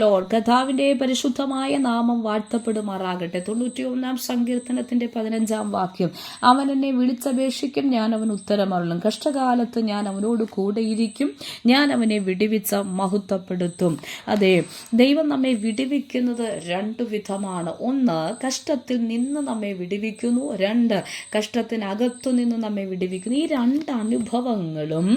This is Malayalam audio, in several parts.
ലോർഡ് കഥാവിന്റെ പരിശുദ്ധമായ നാമം വാഴ്ത്തപ്പെടുമാറാകട്ടെ. തൊണ്ണൂറ്റി ഒന്നാം സങ്കീർത്തനത്തിന്റെ പതിനഞ്ചാം വാക്യം. അവൻ എന്നെ വിളിച്ചപേക്ഷിക്കും ഞാൻ അവൻ ഉത്തരമറളും കഷ്ടകാലത്ത് ഞാൻ അവനോട് കൂടെയിരിക്കും ഞാൻ അവനെ വിടിവിച്ച മഹത്വപ്പെടുത്തും. അതെ ദൈവം നമ്മെ വിടിവിക്കുന്നത് രണ്ടു വിധമാണ്. ഒന്ന് കഷ്ടത്തിൽ നിന്ന് നമ്മെ വിടിവിക്കുന്നു. രണ്ട് കഷ്ടത്തിനകത്തു നിന്ന് നമ്മെ വിടിവിക്കുന്നു. ഈ രണ്ട് അനുഭവങ്ങളും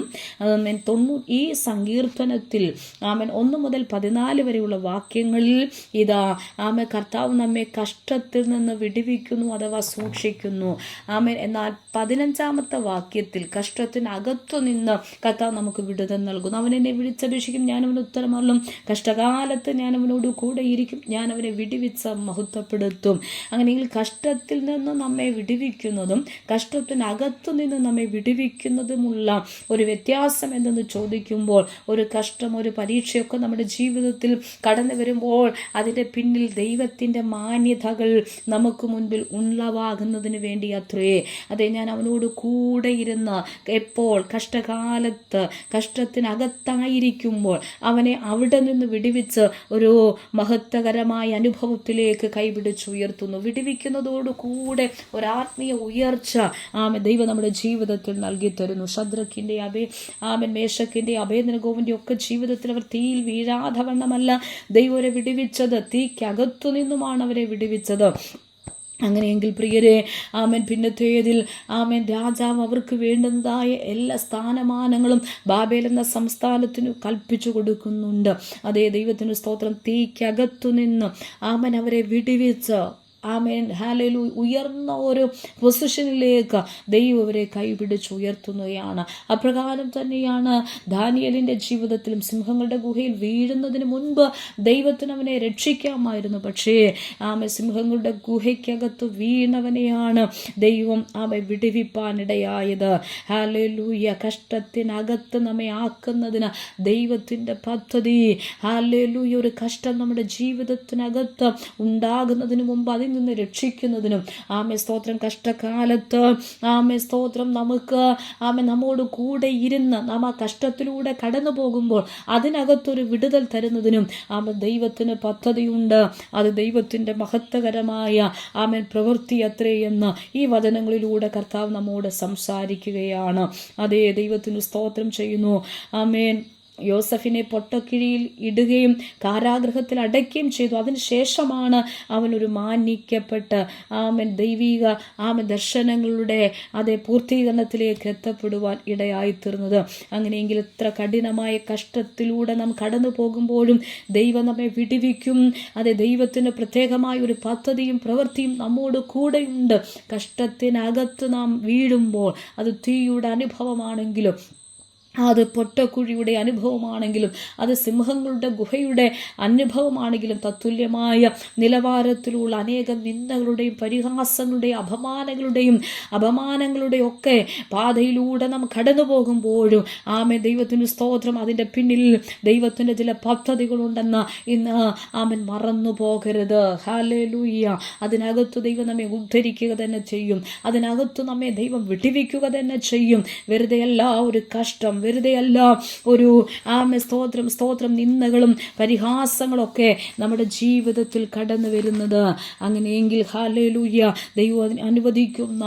തൊണ്ണൂ ഈ സങ്കീർത്തനത്തിൽ ആമൻ ഒന്ന് മുതൽ പതിനാല് വരെയുള്ള വാക്യങ്ങളിൽ ഇതാ ആമേ കർത്താവ് നമ്മെ കഷ്ടത്തിൽ നിന്ന് വിടുവിക്കുന്നു അഥവാ സൂക്ഷിക്കുന്നു. ആമേ എന്നാൽ പതിനഞ്ചാമത്തെ വാക്യത്തിൽ കഷ്ടത്തിനകത്തു നിന്ന് കർത്താവ് നമുക്ക് വിടുതൽ നൽകുന്നു. അവൻ എന്നെ വിളിച്ചപേക്ഷിക്കും ഞാൻ അവന് ഉത്തരമറിലും കഷ്ടകാലത്ത് ഞാൻ അവനോട് കൂടെ ഇരിക്കും ഞാൻ അവനെ വിടിവിച്ച മഹത്വപ്പെടുത്തും. അങ്ങനെയെങ്കിൽ കഷ്ടത്തിൽ നിന്ന് നമ്മെ വിടുവിക്കുന്നതും കഷ്ടത്തിനകത്തു നിന്ന് നമ്മെ വിടുവിക്കുന്നതുമുള്ള ഒരു വ്യത്യാസം എന്തെന്ന് ചോദിക്കുമ്പോൾ ഒരു കഷ്ടം ഒരു പരീക്ഷയൊക്കെ നമ്മുടെ ജീവിതത്തിൽ കടന്നു വരുമ്പോൾ അതിന്റെ പിന്നിൽ ദൈവത്തിന്റെ മാന്യതകൾ നമുക്ക് മുൻപിൽ ഉള്ളവാകുന്നതിന് വേണ്ടി അത്രേ. അതെ ഞാൻ അവനോട് കൂടെ ഇരുന്ന് എപ്പോൾ കഷ്ടകാലത്ത് കഷ്ടത്തിനകത്തായിരിക്കുമ്പോൾ അവനെ അവിടെ നിന്ന് വിടുവിച്ച് ഒരു മഹത്വകരമായ അനുഭവത്തിലേക്ക് കൈപിടിച്ച് ഉയർത്തുന്നു. വിടുവിക്കുന്നതോടുകൂടെ ഒരാത്മീയ ഉയർച്ച ആമെ ദൈവം നമ്മുടെ ജീവിതത്തിൽ നൽകി തരുന്നു. ശദ്രക്കിന്റെ അഭയ ആമൻ മേശക്കിന്റെ അഭയനഗോവിന്റെ ഒക്കെ ജീവിതത്തിൽ അവർ തീയിൽ വീഴാതെ വണ്ണമല്ല ദൈവം അവരെ വിടുവിച്ചത് തീക്കകത്തു നിന്നുമാണ് അവരെ വിടുവിച്ചത്. അങ്ങനെയെങ്കിൽ പ്രിയരെ ആമൻ. പിന്നത്തേതിൽ ആമൻ. രാജാവ് അവർക്ക് വേണ്ടുന്നതായ എല്ലാ സ്ഥാനമാനങ്ങളും ബാബേൽ എന്ന സംസ്ഥാനത്തിനു കൽപ്പിച്ചു കൊടുക്കുന്നുണ്ട്. അതേ ദൈവത്തിനു സ്തോത്രം. തീക്കകത്തു നിന്ന് ആമൻ അവരെ വിടുവിച്ച് ആമേൻ. ഹാലലു ഉയർന്ന ഒരു പൊസിഷനിലേക്ക് ദൈവം അവരെ കൈപിടിച്ച് ഉയർത്തുന്നവയാണ് അപ്രകാരം തന്നെയാണ് ദാനിയലിന്റെ ജീവിതത്തിലും സിംഹങ്ങളുടെ ഗുഹയിൽ വീഴുന്നതിന് മുൻപ് ദൈവത്തിന് അവനെ രക്ഷിക്കാമായിരുന്നു. പക്ഷേ ആമ സിംഹങ്ങളുടെ ഗുഹയ്ക്കകത്ത് വീണവനെയാണ് ദൈവം ആമെ വിടുവിപ്പാനിടയായത് ഹാലലൂയ കഷ്ടത്തിനകത്ത് നമ്മെ ആക്കുന്നതിന് ദൈവത്തിന്റെ പദ്ധതി. ഹാലലൂയ ഒരു കഷ്ടം നമ്മുടെ ജീവിതത്തിനകത്ത് ഉണ്ടാകുന്നതിന് മുമ്പ് അതിൽ നിന്ന് രക്ഷിക്കുന്നതിനും. ആമേ സ്തോത്രം കഷ്ടകാലത്ത്. ആമേ സ്തോത്രം നമുക്ക്. ആമേ നമ്മോട് കൂടെ ഇരുന്ന് നാം ആ കഷ്ടത്തിലൂടെ കടന്നു പോകുമ്പോൾ അതിനകത്തൊരു വിടുതൽ തരുന്നതിനും ആമ ദൈവത്തിന് പദ്ധതിയുണ്ട്. അത് ദൈവത്തിന്റെ മഹത്വകരമായ ആമേൻ പ്രവൃത്തി അത്രയെന്ന് ഈ വചനങ്ങളിലൂടെ കർത്താവ് നമ്മോട് സംസാരിക്കുകയാണ്. അതേ ദൈവത്തിന് സ്തോത്രം ചെയ്യുന്നു. ആമേൻ. യോസഫിനെ പൊട്ടക്കിഴിയിൽ ഇടുകയും കാരാഗ്രഹത്തിൽ അടയ്ക്കുകയും ചെയ്തു. അതിനുശേഷമാണ് അവനൊരു മാനിക്കപ്പെട്ട് ആമൻ ദൈവിക ആമൻ ദർശനങ്ങളുടെ അതേ പൂർത്തീകരണത്തിലേക്ക് എത്തപ്പെടുവാൻ ഇടയായിത്തീർന്നത്. അങ്ങനെയെങ്കിൽ ഇത്ര കഠിനമായ കഷ്ടത്തിലൂടെ നാം കടന്നു പോകുമ്പോഴും ദൈവം നമ്മെ വിടിവിക്കും. അതെ ദൈവത്തിന് പ്രത്യേകമായ ഒരു പദ്ധതിയും പ്രവൃത്തിയും നമ്മോട് കൂടെയുണ്ട്. കഷ്ടത്തിനകത്ത് നാം വീഴുമ്പോൾ അത് തീയുടെ അനുഭവമാണെങ്കിലും അത് പൊട്ടക്കുഴിയുടെ അനുഭവമാണെങ്കിലും അത് സിംഹങ്ങളുടെ ഗുഹയുടെ അനുഭവമാണെങ്കിലും തത്തുല്യമായ നിലവാരത്തിലുള്ള അനേകം നിന്ദകളുടെയും പരിഹാസങ്ങളുടെയും അപമാനങ്ങളുടെയും അപമാനങ്ങളുടെയും ഒക്കെ പാതയിലൂടെ നാം കടന്നു പോകുമ്പോഴും ആമെ ദൈവത്തിന്റെ സ്തോത്രം. അതിന്റെ പിന്നിൽ ദൈവത്തിന്റെ ചില പദ്ധതികളുണ്ടെന്ന് ഇന്ന് ആമൻ മറന്നു പോകരുത് ഹാലൂയ്യ അതിനകത്ത് ദൈവം നമ്മെ ഉദ്ധരിക്കുക തന്നെ ചെയ്യും. അതിനകത്ത് നമ്മെ ദൈവം വിട്ടിവിക്കുക തന്നെ ചെയ്യും. വെറുതെ എല്ലാ ഒരു കഷ്ടം വെറുതെ അല്ല ഒരു ആമ സ്തോത്രം സ്തോത്രം നിന്ദകളും പരിഹാസങ്ങളൊക്കെ നമ്മുടെ ജീവിതത്തിൽ കടന്നു വരുന്നത്. അങ്ങനെയെങ്കിൽ ഹാലൂയ്യ ദൈവം അനുവദിക്കുന്ന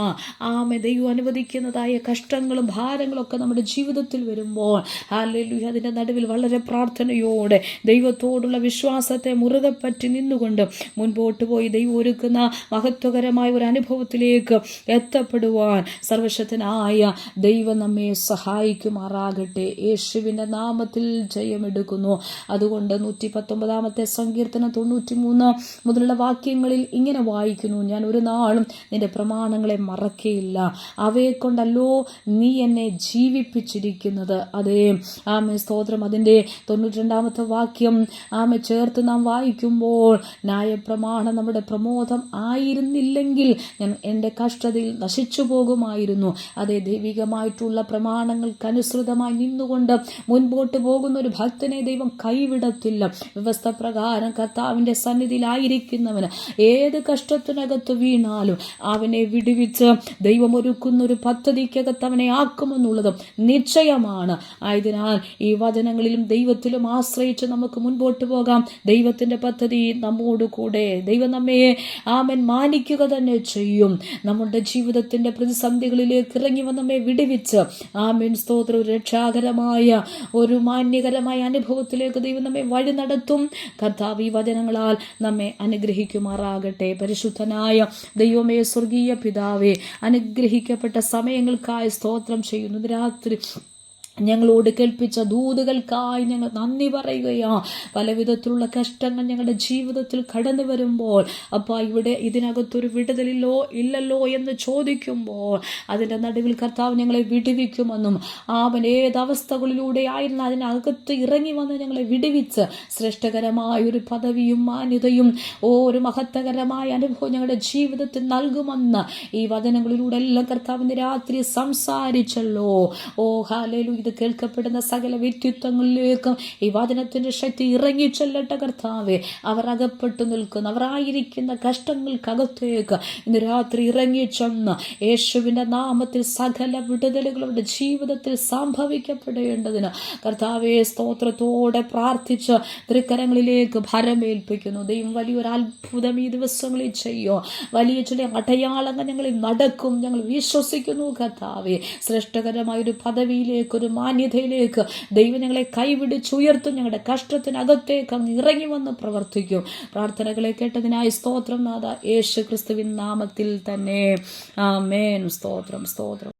ആമ ദൈവം അനുവദിക്കുന്നതായ കഷ്ടങ്ങളും ഭാരങ്ങളൊക്കെ നമ്മുടെ ജീവിതത്തിൽ വരുമ്പോൾ ഹാലൂയ്യ അതിന്റെ നടുവിൽ വളരെ പ്രാർത്ഥനയോടെ ദൈവത്തോടുള്ള വിശ്വാസത്തെ മുറുകെ പറ്റി നിന്നുകൊണ്ട് മുൻപോട്ട് പോയി ദൈവം ഒരുക്കുന്ന മഹത്വകരമായ ഒരു അനുഭവത്തിലേക്ക് എത്തപ്പെടുവാൻ സർവശക്തനായ ദൈവം നമ്മെ സഹായിക്കുമാറാ ആകട്ടെ. യേശുവിന്റെ നാമത്തിൽ ജയമെടുക്കുന്നു. അതുകൊണ്ട് നൂറ്റി പത്തൊമ്പതാമത്തെ സങ്കീർത്തനം തൊണ്ണൂറ്റി മൂന്ന് മുതലുള്ള വാക്യങ്ങളിൽ ഇങ്ങനെ വായിക്കുന്നു. ഞാൻ ഒരു നാളും നിന്റെ പ്രമാണങ്ങളെ മറക്കയില്ല. അവയെ കൊണ്ടല്ലോ നീ എന്നെ ജീവിപ്പിച്ചിരിക്കുന്നത്. അതേ. ആമെ സ്തോത്രം. അതിന്റെ തൊണ്ണൂറ്റി രണ്ടാമത്തെ വാക്യം ആമെ ചേർത്ത് നാം വായിക്കുമ്പോൾ ന്യായപ്രമാണം നമ്മുടെ പ്രമോദം ആയിരുന്നില്ലെങ്കിൽ ഞാൻ എന്റെ കഷ്ടതയിൽ നശിച്ചു പോകുമായിരുന്നു അതേ ദൈവികമായിട്ടുള്ള പ്രമാണങ്ങൾക്കനുസൃതം ശക്തമായി നിന്നുകൊണ്ട് മുൻപോട്ട് പോകുന്ന ഒരു ഭക്തനെ ദൈവം കൈവിടത്തില്ല. വ്യവസ്ഥ പ്രകാരം കർത്താവിന്റെ സന്നിധിയിലായിരിക്കുന്നവന് ഏത് കഷ്ടത്തിനകത്ത് വീണാലും അവനെ വിടുവിച്ച് ദൈവം ഒരുക്കുന്ന ഒരു പദ്ധതിക്കകത്ത് അവനെ ആക്കുമെന്നുള്ളത് നിശ്ചയമാണ്. ആയതിനാൽ ഈ വചനങ്ങളിലും ദൈവത്തിലും ആശ്രയിച്ച് നമുക്ക് മുൻപോട്ട് പോകാം. ദൈവത്തിന്റെ പദ്ധതി നമ്മോട് കൂടെ. ദൈവം നമ്മെ ആമൻ മാനിക്കുക തന്നെ ചെയ്യും. നമ്മുടെ ജീവിതത്തിന്റെ പ്രതിസന്ധികളിലേക്ക് ഇറങ്ങി നമ്മെ വിടുവിച്ച്. ആമൻ സ്തോത്രം. രക്ഷാകരമായ ഒരു മാന്യകരമായ അനുഭവത്തിലേക്ക് ദൈവം നമ്മെ വഴി നടത്തും. കർത്താവ് ഈ വചനങ്ങളാൽ നമ്മെ അനുഗ്രഹിക്കുമാറാകട്ടെ. പരിശുദ്ധനായ ദൈവമേ സ്വർഗീയ പിതാവെ അനുഗ്രഹിക്കപ്പെട്ട സമയങ്ങൾക്കായി സ്തോത്രം ചെയ്യുന്നു. രാത്രി ഞങ്ങളോട് കേൾപ്പിച്ച ദൂതുകൾക്കായി ഞങ്ങൾ നന്ദി പറയുകയാ. പല വിധത്തിലുള്ള കഷ്ടങ്ങൾ ഞങ്ങളുടെ ജീവിതത്തിൽ കടന്നു വരുമ്പോൾ അപ്പ ഇവിടെ ഇതിനകത്തൊരു വിടുതലില്ലോ ഇല്ലല്ലോ? എന്ന് ചോദിക്കുമ്പോൾ അതിന്റെ നടുവിൽ കർത്താവ് ഞങ്ങളെ വിടുവിക്കുമെന്നും അവൻ ഏത് അവസ്ഥകളിലൂടെ ആയിരുന്നു അതിനകത്ത് ഇറങ്ങി വന്ന് ഞങ്ങളെ വിടുവിച്ച്. ശ്രേഷ്ഠകരമായ ഒരു പദവിയും മാന്യതയും ഓ ഒരു മഹത്തകരമായ അനുഭവം ഞങ്ങളുടെ ജീവിതത്തിൽ നൽകുമെന്ന് ഈ വചനങ്ങളിലൂടെ എല്ലാം കർത്താവിന്റെ രാത്രി സംസാരിച്ചല്ലോ. ഓ ഹാലേലു ഇത് കേൾക്കപ്പെടുന്ന സകല വ്യക്തിത്വങ്ങളിലേക്കും ഈ വചനത്തിന്റെ ശക്തി ഇറങ്ങി ചെല്ലട്ടെ കർത്താവെ. അവർ അകപ്പെട്ടു നിൽക്കുന്നു. അവർ ആയിരിക്കുന്ന കഷ്ടങ്ങൾക്കകത്തേക്ക് ഇന്ന് രാത്രി ഇറങ്ങി ചെന്ന് യേശുവിന്റെ നാമത്തിൽ സകല വിടുതലുകളുടെ ജീവിതത്തിൽ സംഭവിക്കപ്പെടേണ്ടതിന് കർത്താവെ സ്തോത്രത്തോടെ പ്രാർത്ഥിച്ച് തൃക്കരങ്ങളിലേക്ക് ഭരമേൽപ്പിക്കുന്നു. ദൈവം വലിയൊരു അത്ഭുതം ഈ ദിവസങ്ങളിൽ ചെയ്യോ. വലിയ ചില അടയാളങ്ങൾ ഞങ്ങളിൽ നടക്കും. ഞങ്ങൾ വിശ്വസിക്കുന്നു കർത്താവെ. ശ്രേഷ്ഠകരമായ ഒരു പദവിയിലേക്ക് ഒരു മാന്യതയിലേക്ക് ദൈവം ഞങ്ങളെ കൈവിടിച്ചുയർത്തും ഞങ്ങളുടെ കഷ്ടത്തിനകത്തേക്ക് അങ്ങ് ഇറങ്ങി വന്ന് പ്രവർത്തിക്കും. പ്രാർത്ഥനകളെ കേട്ടതിനായി സ്തോത്രം നാഥ. യേശു ക്രിസ്തുവിൻ നാമത്തിൽ തന്നെ. ആ മേൻ സ്തോത്രം സ്തോത്രം.